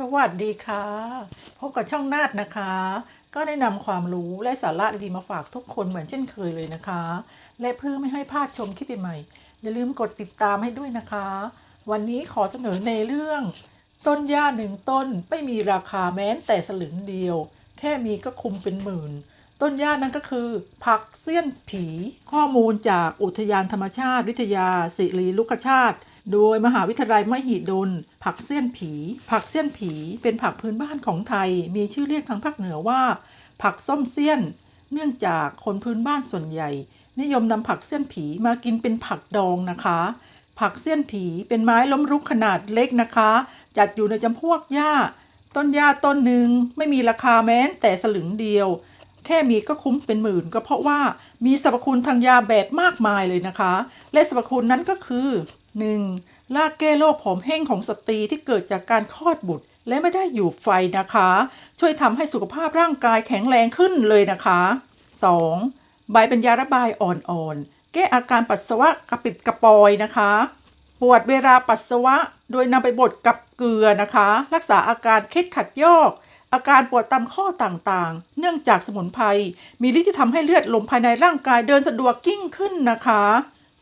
สวัสดีค่ะ พบกับช่องนาดนะคะ ก็ได้นำความรู้และสาระดีๆมาฝากทุกคนเหมือนเช่นเคยเลยนะคะ และเพื่อไม่ให้พลาดชมคลิปใหม่ๆอย่าลืมกดติดตามให้ด้วยนะคะ วันนี้ขอเสนอในเรื่อง ต้นหญ้าหนึ่งต้นไม่มีราคาแม้แต่สลึงเดียว แค่มีก็คุมเป็นหมื่น ต้นหญ้านั้นก็คือ ผักเสี้ยนผี ข้อมูลจากอุทยานธรรมชาติ วิทยาศิริลุกชาติ โดยมหาวิทยาลัยมหิดล ผักเสี้ยนผี ผักเสี้ยนผีเป็นผักพื้นบ้านของไทย มีชื่อเรียกทางภาคเหนือว่า ผักส้มเสี้ยน เนื่องจากคนพื้นบ้านส่วนใหญ่ นิยมนำผักเสี้ยนผีมากินเป็นผักดองนะคะ ผักเสี้ยนผีเป็นไม้ล้มรุกขนาดเล็กนะคะ จัดอยู่ในจำพวกหญ้า ต้นหญ้าต้นหนึ่งไม่มีราคาแม้แต่สลึงเดียว แค่มีก็คุ้มเป็นหมื่น ก็เพราะว่ามีสรรพคุณทางยาแบบมากมายเลยนะคะ และสรรพคุณนั้นก็คือ 1. ลากแก้โรคผอมแห้งของสตรีที่เกิดจากการคลอดบุตร และไม่ได้อยู่ไฟนะคะ ช่วยทำให้สุขภาพร่างกายแข็งแรงขึ้นเลยนะคะ 2. ใบเป็นยาระบายอ่อนๆ แก้อาการปัสสาวะกระปิดกระปอยนะคะ ปวดเวลาปัสสาวะโดยนำไปบดกับเกลือนะคะ รักษาอาการเคล็ดขัดยอก อาการปวดตามข้อต่างๆ เนื่องจากสมุนไพรมีฤทธิ์ที่ทำให้เลือดลมภายในร่างกายเดินสะดวกยิ่งขึ้นนะคะ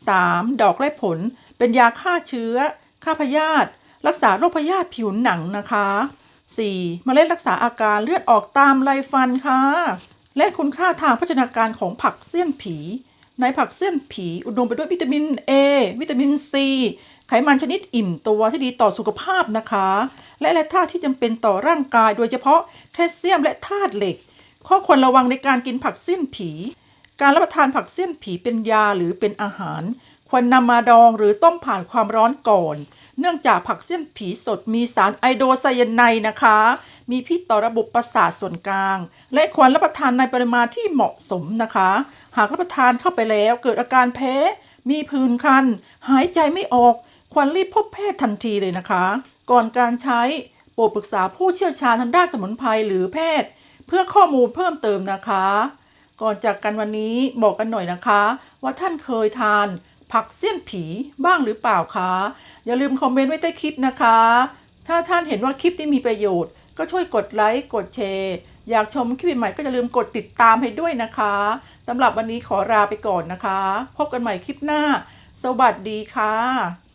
3. ดอกและผล เป็นยาฆ่าเชื้อฆ่าพยาธิรักษาโรคพยาธิผิวหนังนะคะ 4. เมล็ดรักษาอาการเลือดออกตามไรฟันค่ะ และคุณค่าทางโภชนาการของผักเสี้ยนผี ในผักเสี้ยนผีอุดมไปด้วยวิตามิน A วิตามิน C ไขมันชนิดอิ่มตัวที่ดีต่อสุขภาพนะคะ และแร่ธาตุที่จำเป็นต่อร่างกาย โดยเฉพาะแคลเซียมและธาตุเหล็ก ข้อควรระวังในการกินผักเสี้ยนผี การรับประทานผักเสี้ยนผีเป็นยาหรือเป็นอาหาร ควรนำมาดองหรือต้มผ่านความร้อนก่อน เนื่องจากผักเสี้ยนผีสดมีสารไอโดไซยาไนนะคะ มีพิษต่อระบบประสาทส่วนกลาง และควรรับประทานในปริมาณที่เหมาะสมนะคะ หากรับประทานเข้าไปแล้วเกิดอาการแพ้มีผื่นคัน หายใจไม่ออก ควรรีบพบแพทย์ทันทีเลยนะคะ ก่อนการใช้โปรดปรึกษาผู้เชี่ยวชาญทางด้านสมุนไพรหรือแพทย์ เพื่อข้อมูลเพิ่มเติมนะคะ ก่อนจากกันวันนี้บอกกันหน่อยนะคะ ว่าท่านเคยทาน ผักเสี้ยนผีบ้างหรือเปล่าคะ อย่าลืมคอมเมนต์ไว้ใต้คลิปนะคะ ถ้าท่านเห็นว่าคลิปที่มีประโยชน์ ก็ช่วยกดไลค์กดแชร์อยากชมคลิปใหม่ก็อย่าลืมกดติดตามให้ด้วยนะคะสำหรับวันนี้ขอลาไปก่อนนะคะ พบกันใหม่คลิปหน้า สวัสดีค่ะ